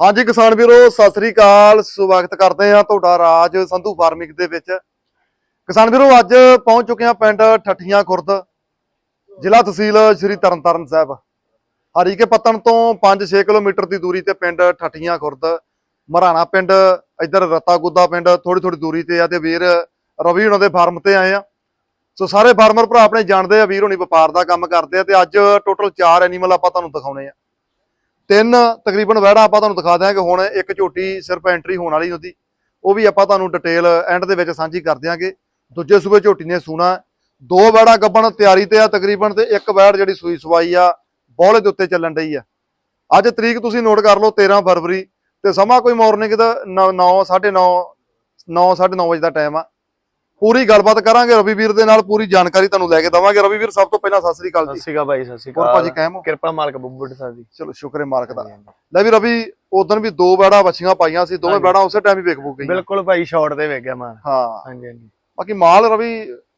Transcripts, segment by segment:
ਹਾਂਜੀ ਕਿਸਾਨ ਵੀਰੋ, ਸਤਿ ਸ੍ਰੀ ਅਕਾਲ। ਸਵਾਗਤ ਕਰਦੇ ਆ ਤੁਹਾਡਾ ਰਾਜ ਸੰਧੂ ਫਾਰਮਿੰਗ ਦੇ ਵਿੱਚ। ਕਿਸਾਨ ਵੀਰੋ, ਅੱਜ ਪਹੁੰਚ ਚੁੱਕੇ ਆ ਪਿੰਡ ਠੱਠੀਆਂ ਖੁਰਦ, ਜ਼ਿਲ੍ਹਾ ਤਹਿਸੀਲ ਸ੍ਰੀ ਤਰਨਤਾਰਨ ਸਾਹਿਬ। ਹਰੀਕੇ ਪੱਤਣ ਤੋਂ 5-6 ਕਿਲੋਮੀਟਰ ਦੀ ਦੂਰੀ ਤੇ ਪਿੰਡ ਠੱਠੀਆਂ ਖੁਰਦ, ਮਰਾਣਾ ਪਿੰਡ, ਇੱਧਰ ਰਤਾ ਗੁੱਦਾ ਪਿੰਡ ਥੋੜੀ ਥੋੜੀ ਦੂਰੀ ਤੇ ਆ ਤੇ ਵੀਰ ਰਵੀ ਉਹਨਾਂ ਦੇ ਫਾਰਮ ਤੇ ਆਏ ਆ। ਸੋ ਸਾਰੇ ਫਾਰਮਰ ਭਰਾ ਆਪਣੇ ਜਾਣਦੇ ਆ, ਵੀਰ ਹੋਣੀ ਵਪਾਰ ਦਾ ਕੰਮ ਕਰਦੇ ਆ ਤੇ ਅੱਜ ਟੋਟਲ 4 ਐਨੀਮਲ ਆਪਾਂ ਤੁਹਾਨੂੰ ਦਿਖਾਉਣੇ ਆ। ਤਿੰਨ ਤਕਰੀਬਨ ਵਹਿੜਾ ਆਪਾਂ ਤੁਹਾਨੂੰ ਦਿਖਾ ਦਿਆਂਗੇ, ਹੁਣ ਇੱਕ ਝੋਟੀ ਸਿਰਫ ਐਂਟਰੀ ਹੋਣ ਵਾਲੀ ਉਹਦੀ। ਉਹ ਵੀ ਆਪਾਂ ਤੁਹਾਨੂੰ ਡਿਟੇਲ ਐਂਡ ਦੇ ਵਿੱਚ ਸਾਂਝੀ ਕਰ ਦਿਆਂਗੇ। ਦੂਜੇ ਸੂਬੇ ਝੋਟੀ ਨੇ ਸੂਣਾ। ਦੋ ਵੈੜਾ ਗੱਬਣ ਤਿਆਰੀ ਤੇ ਆ ਤਕਰੀਬਨ ਤੇ ਇੱਕ ਵੈੜ ਜਿਹੜੀ ਸੂਈ ਸਵਾਈ ਆ ਬੌਲੇ ਦੇ ਉੱਤੇ ਚੱਲਣ ਡਈ ਆ। ਅੱਜ ਤਰੀਕ ਤੁਸੀਂ ਨੋਟ ਕਰ ਲਓ 13 ਫਰਵਰੀ ਤੇ ਸਮਾਂ ਕੋਈ ਮਾਰਨਿੰਗ ਦਾ 9 9:30 9 9:30 ਵਜੇ ਦਾ ਟਾਈਮ ਆ। ਪੂਰੀ ਗੱਲਬਾਤ ਕਰਾਂਗੇ ਰਵੀ ਵੀਰ ਦੇ ਨਾਲ ਪੂਰੀ ਜਾਣਕਾਰੀ ਤੁਹਾਨੂੰ ਲੈ ਕੇ ਦਵਾਂਗੇ। ਰਵੀ ਵੀਰ ਸਭ ਤੋਂ ਪਹਿਲਾਂ ਸਤਿ ਸ੍ਰੀ ਅਕਾਲ ਸਤਿ ਜੀ ਸ਼੍ਰੀ ਅਕਾਲ ਭਾਈ ਸਤਿ ਸ਼੍ਰੀ ਹੋਰ ਅਕਾਲ। ਭਾਜੀ ਕਾਇਮ ਹੋ? ਕਿਰਪਾ ਮਾਲਕ ਬੱਬੂ ਸਾਹਿਬ ਦੀ। ਚਲੋ ਸ਼ੁਕਰ ਮਾਲਕ ਦਾ। ਲੈ ਵੀ ਰਵੀ ਉਦੋਂ ਵੀ ਦੋ ਬੈੜਾ ਬੱਚੀਆਂ ਪਾਈਆਂ ਸੀ ਦੋਵੇਂ। ਬੈੜਾ ਉਸੇ ਟਾਈਮ ਹੀ ਵੇਖ ਬੂ ਗਈਆਂ। ਬਿਲਕੁਲ ਭਾਈ ਸ਼ਾਰਟ ਤੇ ਵੇਖ ਗਿਆ ਮਾਲ ਹਾਂ। ਹਾਂਜੀ ਹਾਂਜੀ। ਬਾਕੀ ਮਾਲ ਰਵੀ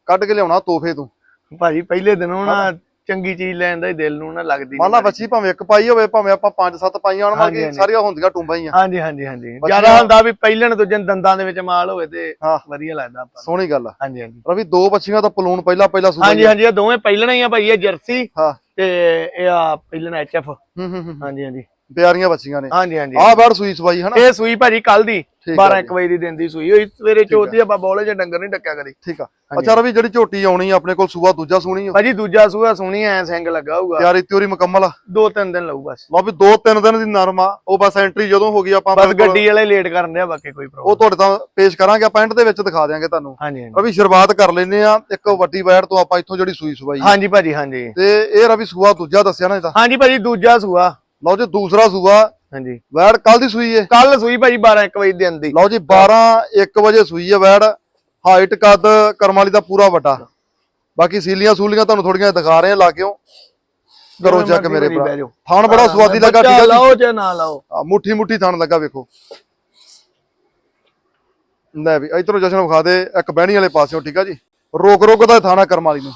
ਕੱਢ ਕੇ ਲਿਆਉਣਾ ਤੋਹਫੇ ਤੋਂ। ਭਾਜੀ ਪਹਿਲੇ ਦਿਨੋਂ ਨਾ ਚੰਗੀ ਚੀਜ਼ ਲੈਣ ਦਾ ਹੀ ਦਿਲ ਨੂੰ ਨਾ ਲੱਗਦੀ ਮੰਨ ਲਾ ਬੱਚੀ ਭਾਵੇਂ ਇੱਕ ਪਾਈ ਹੋਵੇ ਭਾਵੇਂ ਆਪਾਂ ਪੰਜ ਸੱਤ ਪਾਈਆਂ ਬਾਕੀ ਹਾਂਜੀ। ਸਾਰੀਆਂ ਹੁੰਦੀਆਂ ਟੁੰਬਾਂ ਹੀ ਆ। ਹਾਂਜੀ ਹਾਂਜੀ ਹਾਂਜੀ। ਜ਼ਿਆਦਾ ਹੁੰਦਾ ਵੀ ਪਹਿਲਣ ਦੂਜੇ ਦੰਦਾਂ ਦੇ ਵਿੱਚ ਮਾਲ ਹੋਵੇ ਤੇ। ਵਧੀਆ ਲੱਗਦਾ ਆਪਾਂ। ਸੋਹਣੀ ਗੱਲ ਆ। ਹਾਂਜੀ ਹਾਂਜੀ। ਰਵੀ ਦੋ ਬੱਚੀਆਂ ਤਾਂ ਪਲੂਣ ਪਹਿਲਾਂ ਪਹਿਲਾਂ ਸੂਈ ਹਾਂਜੀ ਹਾਂਜੀ ਇਹ ਦੋਵੇਂ ਪਹਿਲਣ ਹੀ ਆ ਭਾਈ ਇਹ ਜਰਸੀ ਹਾਂ। ਤੇ ਇਹ ਆ ਪਹਿਲਣ ਐਚਐਫ ਹੂੰ ਹੂੰ ਹੂੰ। ਹਾਂਜੀ ਹਾਂਜੀ। ਪਿਆਰੀਆਂ ਬੱਚੀਆਂ ਨੇ। ਹਾਂਜੀ ਹਾਂਜੀ। ਆਹ ਬੈੜ ਸੂਈ ਸਵਾਈ ਹਨਾ ਇਹ ਸੂਈ ਭਾਜੀ ਕੱਲ ਦੀ ਠੀਕ 12 ਆ 1 ਵਜੇ ਦੀ ਦਿਨ ਦੀ ਸੂਈ ਹੋਈ। ਸਵੇਰੇ ਚੋਤੀ ਆਪਾਂ ਬੋਲੇ ਚ ਡੰਗਰ ਨਹੀਂ ਡੱਕਿਆ ਕਰੀ ਠੀਕ ਆ। ਅੱਛਾ ਰਵੀ ਜਿਹੜੀ ਝੋਟੀ ਆਉਣੀ ਆ ਆਪਣੇ ਕੋਲ ਸੂਆ ਦੂਜਾ ਸੂਣੀ ਆ? ਭਾਜੀ ਦੂਜਾ ਸੂਆ ਸੋਹਣੀ ਐ ਸਿੰਗ ਲੱਗਾ ਹੋਊਗਾ। ਤਿਆਰੀ ਤਿਉਰੀ ਮੁਕੰਮਲ ਆ? ਦੋ ਤਿੰਨ ਦਿਨ ਲਊ ਬਸ। ਲਓ ਵੀ ਦੋ ਤਿੰਨ ਦਿਨ ਦੀ ਨਰਮ ਆ। ਉਹ ਬਸ ਐਂਟਰੀ ਜਦੋਂ ਹੋ ਗਈ ਆਪਾਂ ਬਸ ਗੱਡੀ ਵਾਲੇ ਲੇਟ ਕਰਨ ਦਿਆ ਬਾਕੀ ਕੋਈ ਉਹ ਪ੍ਰੋਬਲਮ ਤੁਹਾਡੇ ਤਾਂ ਪੇਸ਼ ਕਰਾਂਗੇ ਆਪਾਂ ਐਂਡ ਦੇ ਵਿੱਚ ਦਿਖਾ ਦਿਆਂਗੇ ਤੁਹਾਨੂੰ। ਹਾਂਜੀ ਰਵੀ ਸ਼ੁਰੂਆਤ ਕਰ ਲੈਨੇ ਆ। ਇੱਕ ਵੱਡੀ ਵੈੜ ਤੋਂ ਆਪਾਂ ਇੱਥੋਂ ਜਿਹੜੀ ਸੂਈ ਸਵਾਈ ਆ। ਹਾਂਜੀ ਭਾਜੀ ਹਾਂਜੀ। ਤੇ ਇਹ ਰਵੀ ਸੂਆ ਦੂਜਾ ਦੱਸਿਆ ਨਾ ਇਹਦਾ? ਹਾਂਜੀ ਭਾਜੀ ਦੂਜਾ ਸੂਆ। ਲਓ ਜੀ ਦੂਸਰਾ ਸੂਆ। ਹਾਂਜੀ। ਵੈੜ ਕੱਲ ਦੀ ਸੂਈ ਹੈ ਕੱਲ ਸੂਈ ਭਾਜੀ 12 1 ਵਜੇ ਦਿਨ ਦੀ ਲਓ ਜੀ 12 1 ਵਜੇ ਸੂਈ ਹੈ ਵੈੜ। ਹਾਈਟ ਕੱਦ ਕਰਮ ਵਾਲੀ ਦਾ ਪੂਰਾ ਵੱਡਾ। ਬਾਕੀ ਸੀਲੀਆਂ ਸੂਲੀਆਂ ਤੁਹਾਨੂੰ ਥੋੜੀਆਂ ਦਿਖਾ ਰਹੇ ਆ ਲਾ ਕੇ ਕਰੋ ਚੱਕ ਮੇਰੇ ਭਰਾ। ਥਾਣ ਬੜਾ ਸਵਾਦੀ ਲੱਗਾ ਠੀਕ ਹੈ ਲਾਓ ਜਾਂ ਨਾ ਲਾਓ? ਮੁੱਠੀ ਮੁੱਠੀ ਥਾਣ ਲੱਗਾ ਵੇਖੋ। ਲੈ ਵੀ ਇਧਰੋਂ ਜਸ਼ਨ ਵਿਖਾ ਦੇ ਇੱਕ ਬਹਿਣੀ ਵਾਲੇ ਪਾਸਿਓਂ ਠੀਕ ਆ ਜੀ? ਰੋਕ ਰੋਕ ਦਾ ਥਾਣਾ ਕਰਮ ਵਾਲੀ ਨੂੰ।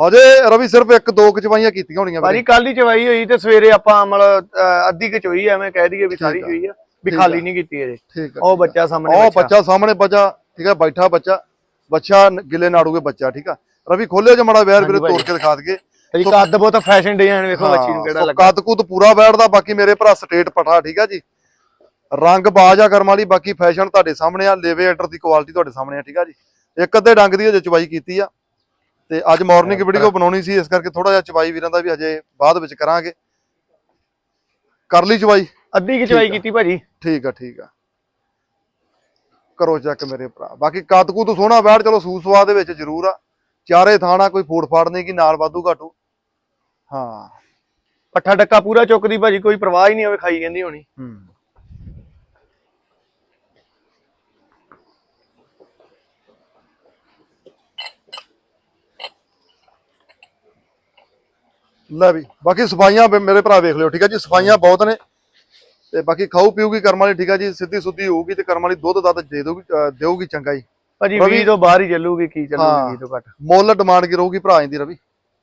ਹਜੇ ਰਵੀ ਸਿਰਫ ਇੱਕ ਦੋ ਕਚਵਾਈਆਂ ਕੀਤੀਆਂ ਹੋਣੀਆਂ ਭਾਜੀ ਕੱਲ ਹੀ ਚਵਾਈ ਹੋਈ ਤੇ ਸਵੇਰੇ ਆਪਾਂ ਅਹ, ਅੱਧੀ ਕੁ ਚੋਈ ਐਵੇਂ ਕਹਿ ਦਈਏ ਵੀ ਸਾਰੀ। ਚੋਈ ਆ ਵੀ ਖਾਲੀ। ਨਹੀਂ ਕੀਤੀ ਅਜੇ ਠੀਕ ਆ ਉਹ ਬੱਚਾ ਸਾਹਮਣੇ ਉਹ ਬੱਚਾ। ਸਾਹਮਣੇ ਬੱਚਾ ਠੀਕ ਆ ਬੈਠਾ ਬੱਚਾ। ਬੱਚਾ ਗਿੱਲੇ ਨਾੜੂਗੇ ਬੱਚਾ ਠੀਕ ਆ। ਰਵੀ ਖੋਲਿਓ ਜੇ ਮੜਾ ਵੈਰ ਵੀਰੇ ਤੋੜ ਕੇ ਦਿਖਾ ਦਈਏ। ਭਾਜੀ ਕੱਦ ਬਹੁਤ ਫੈਸ਼ਨ ਡਿਜ਼ਾਈਨ ਵੇਖੋ ਬੱਚੀ ਨੂੰ ਕਿਹੜਾ ਲੱਗਾ। ਕੱਦ ਕੁੱਦ ਪੂਰਾ ਬੈਠਦਾ ਬਾਕੀ ਮੇਰੇ ਭਰਾ ਸਟੇਟ ਪਠਾ ਠੀਕ ਆ ਜੀ। ਰੰਗ ਬਾਜ ਆ ਕਰਮ ਵਾਲੀ ਬਾਕੀ ਫੈਸ਼ਨ ਤੁਹਾਡੇ ਸਾਹਮਣੇ ਆ ਲੇਵੇ ਐਂਟਰ ਦੀ ਕੁਆਲਿਟੀ ਤੁਹਾਡੇ ਸਾਹਮਣੇ ਆ ਠੀਕ ਆ ਜੀ। ਇੱਕ ਅੱਧੇ ਡੰਗ ਦੀ ਹਜੇ ਚਵਾਈ ਕੀਤੀ ਆ। ਤੇ ਅੱਜ ਮਾਰਨਿੰਗ ਵੀਡੀਓ ਬਣਾਉਣੀ ਸੀ ਇਸ ਕਰਕੇ ਥੋੜਾ ਜਿਹਾ ਚਵਾਈ ਵੀਰਾਂ ਦਾ ਵੀ ਹਜੇ ਬਾਅਦ ਵਿੱਚ ਕਰਾਂਗੇ। ਕਰ ਲਈ ਚਵਾਈ? ਅੱਧੀ ਕਿ ਚਵਾਈ ਕੀਤੀ ਭਾਜੀ। ਠੀਕ ਆ ਠੀਕ ਆ। ਕਰੋ ਚੱਕ ਮੇਰੇ ਭਰਾ। ਬਾਕੀ ਕੱਦ ਕੁੱਦ ਸੋਹਣਾ ਬੈਠ ਚਲੋ ਸੂ ਸਵਾ ਦੇ ਵਿੱਚ ਜ਼ਰੂਰ ਆ। ਚਾਰੇ ਥਾਣਾ ਕੋਈ ਫੋੜ ਫਾੜ ਨਹੀਂ ਕਿ ਨਾਲ ਵਾਧੂ ਘਾਟੂ। ਹਾਂ। ਪੱਠਾ ਡੱਕਾ ਪੂਰਾ ਚੁੱਕਦੀ ਭਾਜੀ ਕੋਈ ਪਰਵਾਹ ਹੀ ਨਹੀਂ ਹੋਵੇ ਖਾਈ ਜਾਂਦੀ ਹੋਣੀ। ਹੂੰ। ਲੈ ਵੀ ਬਾਕੀ ਸਫਾਈਆਂ ਮੇਰੇ ਭਰਾ ਵੇਖ ਲਿਓ ਠੀਕ ਹੈ ਜੀ? ਸਫਾਈਆਂ ਬਹੁਤ ਨੇ ਤੇ ਬਾਕੀ ਖਾਊ ਪੀਊਗੀ ਕਰਮ ਵਾਲੀ ਠੀਕ ਹੈ ਜੀ? ਸਿੱਧੀ ਸੁੱਧੀ ਹੋਊਗੀ ਤੇ ਕਰਮ ਵਾਲੀ ਦੁੱਧ ਦੱਧ ਦੇ ਦੋਗੀ ਦੇਊਗੀ ਚੰਗਾ ਜੀ। ਭਾਜੀ ਰਵੀ- 20 ਤੋਂ ਬਾਹਰ ਹੀ ਚੱਲੂਗੀ ਕੀ। ਚੱਲੂਗੀ 20 ਤੋਂ ਘੱਟ। ਮੁੱਲ ਡਿਮਾਂਡ ਕੀ ਰਹੂਗੀ ਭਰਾ ਦੀ ਰਵੀ?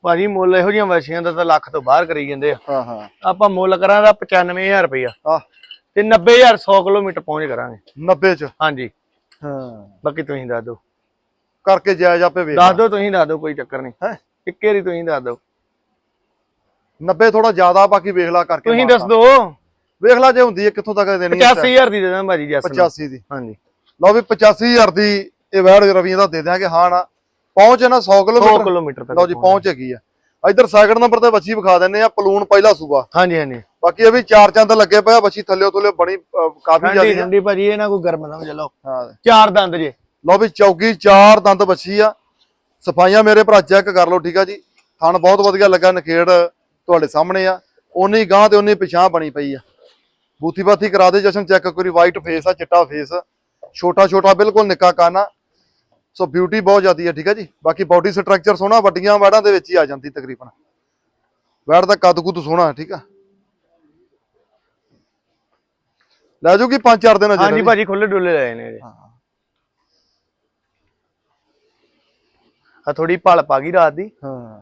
ਭਾਜੀ ਮੁੱਲ ਇਹੋ ਜਿਹੀਆਂ ਵਸ਼ੀਆਂ ਦਾ ਤਾਂ ਲੱਖ ਤੋਂ ਬਾਹਰ ਕਰੀ ਜਾਂਦੇ ਆ। ਹਾਂ ਹਾਂ। ਆਪਾਂ ਮੁੱਲ ਕਰਾਂਗਾ 95000 ਰੁਪਇਆ। ਆ ਤੇ 90000 100 ਕਿਲੋਮੀਟਰ ਪਹੁੰਚ ਕਰਾਂਗੇ। 90 ਚ? ਹਾਂਜੀ। ਹਾਂ। ਬਾਕੀ ਤੁਸੀਂ ਦੱਸ ਦਿਓ। ਕਰਕੇ ਜਾਇਜ਼ ਆਪੇ ਵੇਖ ਦੱਸ ਦਿਓ ਤੁਸੀਂ ਦੱਸ ਦਿਓ ਕੋਈ ਚੱਕਰ ਨਹੀਂ। ਹੈਂ? ਇੱਕੇ ਰੀ ਤੁਸੀਂ ਦੱਸ ਦਿਓ। 90 ਥੋੜਾ ਜ਼ਿਆਦਾ ਬਾਕੀ ਵੇਖ ਲਾ ਕਰਕੇ ਤੁਸੀਂ। ਦੱਸ ਦਿਓ ਵੇਖ ਲਾ ਜੇ ਹੁੰਦੀ ਹੈ ਕਿੱਥੋਂ ਤੱਕ ਦੇਣੀ ਹੈ 85000 ਦੀ ਦੇ ਦਾਂ ਭਾਜੀ ਜੈਸ ਨੂੰ। 85 ਦੀ। ਹਾਂਜੀ। ਲਓ ਵੀ 85000 ਦੀ ਇਹ ਵੈੜ ਰਵੀਆਂ ਦਾ ਦੇ ਦਿਆਂਗੇ। ਹਾਂ ਨਾ। ਪਹੁੰਚ ਹੈ ਨਾ 100 100 ਕਿਲੋਮੀਟਰ ਤੱਕ ਲਓ ਜੀ ਪਹੁੰਚ ਹੈਗੀ ਆ। ਇਧਰ ਸੈਕਿੰਡ ਨੰਬਰ ਤੇ ਬੱਚੀ ਵਿਖਾ ਦਿੰਨੇ ਆ ਪਲੂਣ ਪਹਿਲਾ ਸੂਬਾ। ਹਾਂਜੀ ਹਾਂਜੀ। ਬਾਕੀ ਇਹ ਵੀ ਚਾਰ ਚੰਦ ਲੱਗੇ ਪਿਆ ਬੱਚੀ ਥੱਲੇ ਥੱਲੇ ਬਣੀ ਕਾਫੀ ਜ਼ਿਆਦੀ ਠੰਡੀ ਭਾਜੀ ਇਹ ਨਾ ਕੋਈ ਗਰਮ ਨਾ ਚਲੋ। ਹਾਂ। ਚਾਰ ਦੰਦ ਜੇ। ਲਓ ਵੀ ਚੌਕੀ ਚਾਰ ਦੰਦ ਬੱਚੀ ਆ। ਸਫਾਈਆਂ ਮੇਰੇ ਭਰਾ ਚੈੱਕ ਕਰ ਲਓ ਠੀਕ ਆ ਜੀ। ਥਣ ਬਹੁਤ ਵਧੀਆ ਲੱਗਾ ਨਖੇੜ ਤੁਹਾਡੇ ਸਾਹਮਣੇ ਆ ਉਨੀ ਗਾਂ ਤੇ ਉਨੀ ਪਿਛਾਂ ਬਣੀ ਪਈ ਆ ਬੂਥੀ ਬਾਥੀ ਕਰਾ ਦੇ ਜਸ਼ਨ ਚੈੱਕ ਕਰੀ ਵਾਈਟ ਫੇਸ ਆ ਚਿੱਟਾ ਫੇਸ ਛੋਟਾ ਛੋਟਾ ਬਿਲਕੁਲ ਨਿੱਕਾ ਕਾਨਾ ਸੋ ਬਿਊਟੀ ਬਹੁਤ ਜ਼ਿਆਦੀ ਹੈ ਠੀਕ ਹੈ ਜੀ ਬਾਕੀ ਬਾਡੀ ਸਟਰਕਚਰ ਸੋਹਣਾ ਵੱਡੀਆਂ ਵੈੜਾਂ ਦੇ ਵਿੱਚ ਹੀ ਆ ਜਾਂਦੀ ਤਕਰੀਬਨ ਵੈੜ ਦਾ ਕੱਦ ਕੁੱਦ ਸੋਹਣਾ ਠੀਕ ਆ ਲੈ ਜੂਗੀ ਪੰਜ ਚਾਰ ਦਿਨ ਅਜੇ ਹਾਂਜੀ। ਭਾਜੀ ਖੁੱਲੇ ਡੁੱਲੇ ਲਏ ਨੇ। ਹਾਂ। ਆ ਥੋੜੀ ਭਲ ਪਾ ਗਈ ਰਾਤ ਦੀ ਹਾਂ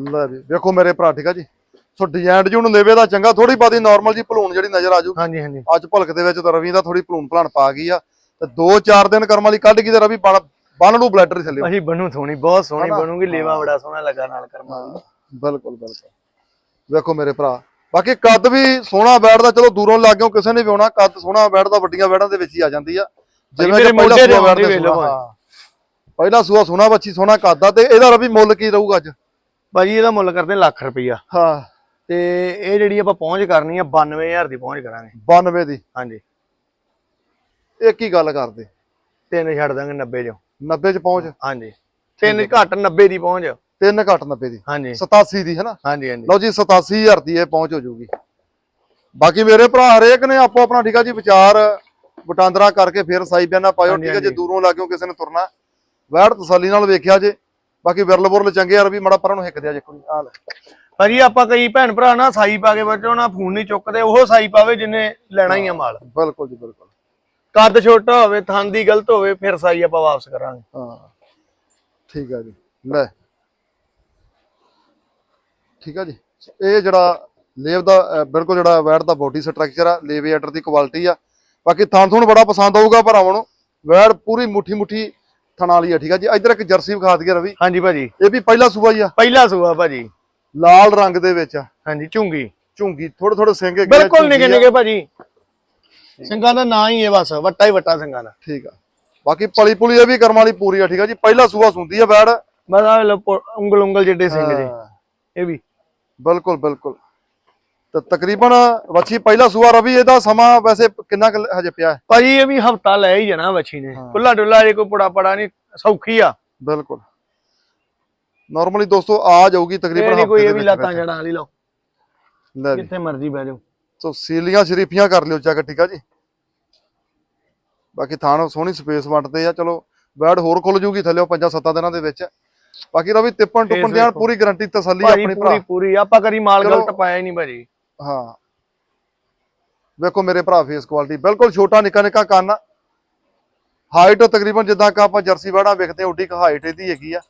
ਲੈ ਵੀ ਵੇਖੋ ਮੇਰੇ ਭਰਾ ਠੀਕ ਆ ਜੀ? ਸੋ ਡਿਜ਼ਾਈਨ ਜੂਨ ਲੇਵੇ ਦਾ ਚੰਗਾ ਥੋੜੀ ਬਾਦੀ ਨਾਰਮਲ ਜੀ ਭਲੂਣ ਜਿਹੜੀ ਨਜ਼ਰ ਆ ਜੂ ਹਾਂਜੀ ਹਾਂਜੀ। ਅੱਜ ਭਲਕ ਦੇ ਵਿੱਚ ਤਾਂ ਰਵੀ ਦਾ ਥੋੜੀ ਭਲੂਣ ਭਲਾਣ ਪਾ ਗਈ ਆ। ਤੇ 2-4 ਦਿਨ ਕਰਮ ਵਾਲੀ ਕੱਢ ਗਈ ਤੇ ਰਵੀ ਬਣ ਬਣ ਨੂੰ ਬਲੈਡਰ ਹੀ ਥੱਲੇ। ਭਾਜੀ ਬਣੂ ਸੋਹਣੀ ਬਹੁਤ ਸੋਹਣੀ? ਬਣੂਗੀ ਲੇਵਾ ਬੜਾ ਸੋਹਣਾ ਲੱਗਾ ਨਾਲ ਕਰਮਾ ਬਿਲਕੁਲ ਬਿਲਕੁਲ। ਵੇਖੋ ਮੇਰੇ ਭਰਾ ਬਾਕੀ ਕੱਦ ਵੀ ਸੋਹਣਾ ਬੈਠਦਾ ਚਲੋ ਦੂਰੋਂ ਲੱਗਿਓ ਕਿਸੇ ਨੇ ਵੀ ਆਉਣਾ ਕੱਦ ਸੋਹਣਾ ਬੈਠਦਾ ਵੱਡੀਆਂ ਬੈੜਾਂ ਦੇ ਵਿੱਚ ਹੀ ਆ ਜਾਂਦੀ ਆ। ਮੇਰੇ ਕਿ ਪਹਿਲਾ ਸੂਆ ਬੈਠਦਾ। ਪਹਿਲਾ ਸੂਆ ਸੋਹਣਾ ਬੱਚੀ ਸੋਹਣਾ ਕੱਦ ਆ ਤੇ ਇਹਦਾ ਰਵੀ ਮੁੱਲ ਕੀ ਰਹੂਗਾ ਅੱਜ? ਭਾਜੀ ਇਹਦਾ ਮੁੱਲ ਕਰਦੇ ਲੱਖ ਰੁਪਈਆ। ਹਾਂ। ਤੇ ਇਹ ਜਿਹੜੀ ਆਪਾਂ ਪਹੁੰਚ ਕਰਨੀ ਆ 92000 ਦੀ ਪਹੁੰਚ ਕਰਾਂਗੇ। 92 ਦੀ? ਹਾਂਜੀ। ਇਹ ਕੀ ਗੱਲ ਕਰਦੇ? ਤਿੰਨ ਛੱਡ ਦਾਂਗੇ 90 ਚੋਂ। 90 ਚ ਪਹੁੰਚ? ਹਾਂਜੀ। ਤਿੰਨ ਘੱਟ 90 ਦੀ ਪਹੁੰਚ। ਤਿੰਨ ਘੱਟ 90 ਦੀ? ਹਾਂਜੀ। 87 ਦੀ ਹੈ ਨਾ ਹਾਂਜੀ ਹਾਂਜੀ। ਲਓ ਜੀ 87000 ਦੀ ਇਹ ਪਹੁੰਚ ਹੋ ਜਾਊਗੀ ਬਾਕੀ ਮੇਰੇ ਭਰਾ ਹਰੇਕ ਨੇ ਆਪੋ ਆਪਣਾ ਠੀਕ ਆ ਜੀ ਵਿਚਾਰ ਵਟਾਂਦਰਾ ਕਰਕੇ ਫਿਰ ਸਾਈ ਬਿਆਨਾ ਪਾਇਓ ਠੀਕ ਹੈ ਜੇ। ਦੂਰੋਂ ਲੱਗਿਓ ਕਿਸੇ ਨੇ ਤੁਰਨਾ। ਵੈੜ ਤਸੱਲੀ ਨਾਲ ਵੇਖਿਆ ਜੇ। ਬਾਕੀ ਵਿਰਲ ਬੁਰਲ ਚੰਗੇ ਯਾਰ ਵੀ ਮੜਾ ਪਰਾਂ ਨੂੰ ਹਿੱਕ ਦਿਆ ਜੇ ਕੋਈ ਆ ਲੈ। ਭਾਜੀ ਆਪਾਂ ਕਈ ਭੈਣ ਭਰਾ ਨਾ ਸਾਈ ਪਾ ਕੇ ਬੱਚੋ ਨਾ ਫੋਨ ਨਹੀਂ ਚੁੱਕਦੇ ਉਹ ਸਾਈ ਪਾਵੇ ਜਿੰਨੇ ਲੈਣਾ ਹੀ ਆ ਮਾਲ। ਬਿਲਕੁਲ ਜੀ ਬਿਲਕੁਲ। ਕੱਦ ਛੋਟਾ ਹੋਵੇ ਥਾਂ ਦੀ ਗਲਤ ਹੋਵੇ ਫਿਰ ਸਾਈ ਆਪਾਂ ਵਾਪਸ ਕਰਾਂਗੇ। ਹਾਂ ਠੀਕ ਆ ਜੀ ਲੈ। ਠੀਕ ਆ ਜੀ। ਇਹ ਜਿਹੜਾ ਲੇਵ ਦਾ ਅਹ, ਬਿਲਕੁਲ ਜਿਹੜਾ ਵੈੜ ਦਾ ਬੋਡੀ ਸਟਰਕਚਰ ਆ ਲੇਵੇ ਆਰਡਰ ਦੀ ਕੁਆਲਿਟੀ ਆ। ਬਾਕੀ ਥਣ ਥੁਣ ਬੜਾ ਪਸੰਦ ਆਊਗਾ ਭਰਾਵਾਂ ਨੂੰ। ਵੈੜ ਪੂਰੀ ਮੁੱਠੀ ਮੁੱਠੀ ਥਣ ਵਾਲੀ ਆ ਠੀਕ ਆ ਜੀ? ਇੱਧਰ ਇੱਕ ਜਰਸੀ ਵਿਖਾ ਦਈਏ ਰਵੀ। ਹਾਂਜੀ ਭਾਜੀ। ਇਹ ਵੀ ਪਹਿਲਾ ਸੂਆ ਹੀ ਆ। ਪਹਿਲਾ ਸੂਆ ਭਾਜੀ। ਲਾਲ ਰੰਗ ਦੇ ਵਿੱਚ ਹਾਂਜੀ ਝੁੰਗੀ। ਝੁੰਗੀ ਥੋੜੇ ਥੋੜੇ ਸਿੰਘ ਹੈਗੇ ਬਿਲਕੁਲ ਨਿੱਕੇ। ਨਿੱਕੇ ਭਾਜੀ। ਸਿੰਘਾਂ ਦਾ ਨਾਂ ਹੀ ਹੈ ਬਸ ਵੱਟਾ ਹੀ ਵੱਟਾ ਸਿੰਘਾਂ ਦਾ। ਠੀਕ ਆ। ਬਾਕੀ ਪਲੀ ਪੁਲੀ ਇਹ ਵੀ ਕਰਮ ਵਾਲੀ ਪੂਰੀ ਆ ਠੀਕ ਆ ਜੀ? ਪਹਿਲਾ ਸੂਆ ਸੁੰਦੀ ਆ ਲਓ ਪੋ- ਉਂਗਲ ਉਂਗਲ ਜਿੱਡੇ ਸਿੰਘ ਜੀ ਇਹ ਵੀ। ਬਿਲਕੁਲ ਬਿਲਕੁਲ। ਤੇ ਤਕਰੀਬਨ ਵੱਛੀ ਪਹਿਲਾ ਸੂਆ ਰਵੀ ਇਹਦਾ ਸਮਾਂ ਵੈਸੇ ਕਿੰਨਾ ਕੁ ਹਜੇ ਪਿਆ ਹੈ? ਭਾਜੀ ਇਹ ਵੀ ਹਫਤਾ ਲੈ ਹੀ ਜਾਣਾ ਬੱਚੀ ਨੇ। ਖੁੱਲਾ ਡੁੱਲਾ ਜੇ ਕੋਈ ਪੁੜਾ ਪੜਾ ਨਹੀਂ ਸੌਖੀ ਆ। ਬਿਲਕੁਲ। ਨਾਰਮਲੀ ਦੋਸਤੋ ਆ ਜਾਊਗੀ ਤਕਰੀਬਨ ਨਹੀਂ ਕੋਈ ਹਫ਼ਤੇ ਇਹ ਵੀ ਲਾਤਾਂ। ਜੜਾ ਵਾਲੀ ਲਓ। ਲੈ ਜਿੱਥੇ ਮਰਜ਼ੀ ਬਹਿ ਜਾਓ। ਸੋ ਸੀਲੀਆਂ ਸ਼ਰੀਫੀਆਂ ਕਰ ਲਿਓ ਚੈੱਕ ਠੀਕ ਆ ਜੀ? ਬਾਕੀ ਥਾਣ ਸੋਹਣੀ ਸਪੇਸ ਵੰਡਦੇ ਆ ਚਲੋ ਬੈਡ ਹੋਰ ਖੁੱਲ ਜੂਗੀ ਥੱਲੇ ਪੰਜਾਂ ਸੱਤਾਂ ਦਿਨਾਂ ਦੇ ਵਿੱਚ। ਬਾਕੀ ਰਵੀ ਤਿੱਪਣ ਟੁੱਪਣ ਵੇਖੋ। ਪੂਰੀ ਗਾਰੰਟੀ ਤਸੱਲੀ ਆਪਣੀ ਪੂਰੀ ਭਰਾ। ਪੂਰੀ ਆਪਾਂ ਕਰੀ ਮਾਲ। ਗਲਤ ਪਾਇਆ ਹੀ ਨਹੀਂ ਭਾਜੀ। ਹਾਂ। ਵੇਖੋ ਮੇਰੇ ਭਰਾ ਫੇਸ ਕੁਆਲਿਟੀ ਬਿਲਕੁਲ ਛੋਟਾ ਨਿੱਕਾ ਨਿੱਕਾ ਕੰਨ ਹਾਈਟ ਤਕਰੀਬਨ ਜਿੱਦਾਂ ਕਿ ਆਪਾਂ ਜਰਸੀ ਵੈੜਾਂ ਵੇਖਦੇ ਉੱਡੀ ਕ ਹਾਈਟ ਇਹਦੀ ਹੈਗੀ ਆ।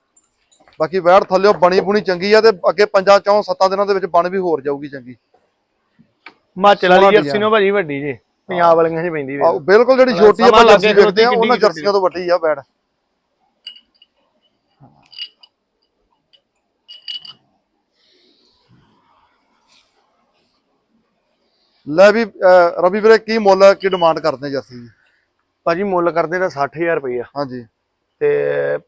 ਬਾਕੀ ਵੈੜ ਥੱਲਿਓ ਬਣੀ ਬੁਣੀ ਚੰਗੀ ਆ ਤੇ ਅੱਗੇ ਪੰਜਾਂ ਚੌਂ ਸੱਤਾਂ ਦਿਨਾਂ ਦੇ ਵਿੱਚ ਬਣ ਵੀ ਹੋਰ ਜਾਊਗੀ ਚੰਗੀ। ਹਿਮਾਚਲ ਵਾਲੀ ਜਰਸੀ। ਨੂੰ ਭਾਜੀ ਵੱਡੀ ਜੇ ਪੰਜਾਬ ਵਾਲੀਆਂ 'ਚ ਪੈਂਦੀ ਵੇ। ਬਿਲਕੁਲ ਜਿਹੜੀ ਛੋਟੀ ਆਪਾਂ ਜਰਸੀ ਵੇਖਦੇ ਆ ਉਹਨਾਂ ਜਰਸੀਆਂ ਤੋਂ ਵੱਡੀ ਆ ਵੈੜ। ਲੈ ਵੀ ਰਵੀ ਵੀਰੇ ਕੀ ਮੁੱਲ ਕੀ ਡਿਮਾਂਡ ਕਰਦੇ ਆ ਦੀ ਭਾਜੀ ਮੁੱਲ ਕਰਦੇ ਤਾਂ 60000 ਰੁਪਈਆ ਹਾਂਜੀ। ਤੇ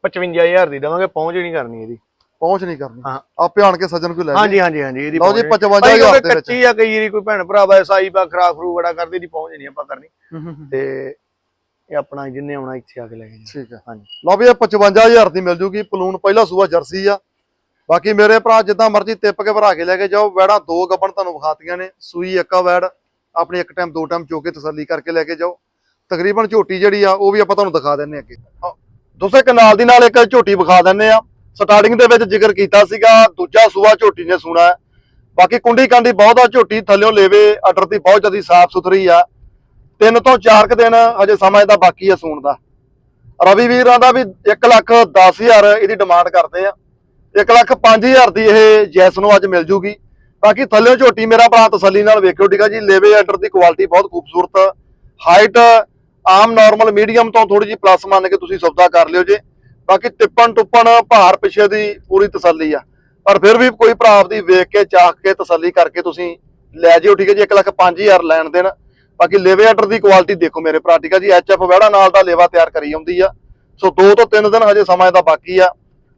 55000 ਦੀ ਦਵਾਂਗੇ ਪਹੁੰਚ ਨਹੀਂ ਕਰਨੀ ਇਹਦੀ। ਪਹੁੰਚ ਨਹੀਂ ਕਰਨੀ। ਆਪੇ ਆਣ ਕੇ ਸੱਜਣ ਕੋਈ ਲੈ ਹਾਂਜੀ ਹਾਂਜੀ ਹਾਂਜੀ ਇਹਦੀ ਲਓ ਜੀ, ਪਹੁੰਚ 55,000 ਭਾਈ ਕਿਉਂਕਿ ਦੇ ਵਿੱਚ। ਕੱਚੀ ਆ ਕਈ ਵਾਰੀ ਕੋਈ ਭੈਣ ਭਰਾ ਵਾ ਸਾਈ ਪਾ ਖਰਾਬ ਖਰੂ ਬੜਾ ਕਰਦੇ ਦੀ ਪਹੁੰਚ ਨਹੀਂ ਆਪਾਂ ਕਰਨੀ। ਤੇ ਇਹ ਆਪਣਾ ਜਿੰਨੇ ਆਉਣਾ ਇੱਥੇ ਆ ਕੇ ਲੈ ਕੇ ਜਾਣਾ ਠੀਕ ਹੈ। ਹਾਂਜੀ। ਲਓ ਵੀ ਇਹ 55000 ਦੀ ਮਿਲ ਜੂਗੀ। ਪਲੂਨ ਪਹਿਲਾ ਸੂਆ ਜਰਸੀ ਆ। ਬਾਕੀ ਮੇਰੇ ਭਰਾ ਜਿੱਦਾਂ ਮਰਜ਼ੀ ਟਿੱਪ ਕੇ ਭਰਾ ਕੇ ਲੈ ਕੇ ਜਾਓ। ਵੈੜਾਂ ਦੋ ਗੱਬਣ ਤੁਹਾਨੂੰ ਵਿਖਾਤੀਆਂ ਨੇ ਸੂਈ ਇੱਕਾ ਵੈੜ ਆਪਣੀ ਇੱਕ ਟਾਈਮ ਦੋ ਟਾਈਮ ਚੋ ਕੇ ਤਸੱਲੀ ਕਰਕੇ ਲੈ ਕੇ ਜਾਓ। ਤਕਰੀਬਨ ਝੋਟੀ ਜਿਹੜੀ ਆ ਉਹ ਵੀ ਆਪਾਂ ਤੁਹਾਨੂੰ ਦਿਖਾ ਦਿੰਨੇ ਅੱਗੇ। ਆਹ, ਦੋਸਤੋ ਕਨਾਲ ਦੀ ਨਾਲ ਇੱਕ ਝੋਟੀ ਵਿਖਾ ਦਿੰਨੇ ਆ ਸਟਾਰਟਿੰਗ ਦੇ ਵਿੱਚ ਜ਼ਿਕਰ ਕੀਤਾ ਸੀਗਾ ਦੂਜਾ ਸੂਆ ਝੋਟੀ ਨੇ ਸੂਣਾ ਹੈ। ਬਾਕੀ ਕੁੰਡੀ ਕਾਂਡੀ ਬਹੁਤ ਆ ਝੋਟੀ ਥੱਲਿਓਂ ਲੇਵੇ ਅਟਰ ਦੀ ਬਹੁਤ ਜ਼ਿਆਦਾ ਸਾਫ਼ ਸੁਥਰੀ ਆ। ਤਿੰਨ ਤੋਂ ਚਾਰ ਕੁ ਦਿਨ ਹਜੇ ਸਮਾਂ ਇਹਦਾ ਬਾਕੀ ਆ ਸੂਣ ਦਾ। ਰਵੀ ਵੀਰਾਂ ਦਾ ਵੀ 1 ਲੱਖ 10000 ਇਹਦੀ ਡਿਮਾਂਡ ਕਰਦੇ ਆ। 1 ਲੱਖ 5000 ਦੀ ਇਹ ਜੈਸ ਨੂੰ ਅੱਜ ਮਿਲ ਜੂਗੀ। ਬਾਕੀ ਥੱਲੇ ਝੋਟੀ ਮੇਰਾ ਭਰਾ ਤਸੱਲੀ ਨਾਲ ਵੇਖਿਓ, ਠੀਕ ਆ ਜੀ? ਲੇਵੇ ਆਰਡਰ ਦੀ ਕੁਆਲਿਟੀ ਬਹੁਤ ਖੂਬਸੂਰਤ। ਹਾਈਟ ਆਮ ਨਾਰਮਲ, ਮੀਡੀਅਮ ਤੋਂ ਥੋੜੀ ਜੀ ਪਲੱਸ ਮੰਨ ਕੇ ਤੁਸੀਂ ਸੌਦਾ ਕਰ ਲਿਓ ਜੇ। ਬਾਕੀ ਟਿੱਪਣ ਟੁੱਪਣ, ਭਾਰ ਪਿੱਛੇ ਦੀ ਪੂਰੀ ਤਸੱਲੀ ਆ। ਪਰ ਫਿਰ ਵੀ ਕੋਈ ਭਰਾ ਆਪਦੀ ਵੇਖ ਕੇ, ਚਾਖ ਕੇ ਤਸੱਲੀ ਕਰਕੇ ਤੁਸੀਂ ਲੈ ਜਿਓ, ਠੀਕ ਹੈ ਜੀ? 1 ਲੱਖ 5000 ਲੈਣ ਦੇਣ। ਬਾਕੀ ਲੇਵੇ ਆਰਡਰ ਦੀ ਕੁਆਲਿਟੀ ਦੇਖੋ ਮੇਰੇ ਭਰਾ, ਠੀਕ ਆ ਜੀ? ਐਚਐਫ ਵੈੜਾ ਨਾਲ ਦਾ ਲੇਵਾ ਤਿਆਰ ਕਰੀ ਆਉਂਦੀ ਆ। ਸੋ 2 ਤੋਂ 3 ਦਿਨ ਹਜੇ ਸਮਾਂ ਇਹਦਾ ਬਾਕੀ ਆ।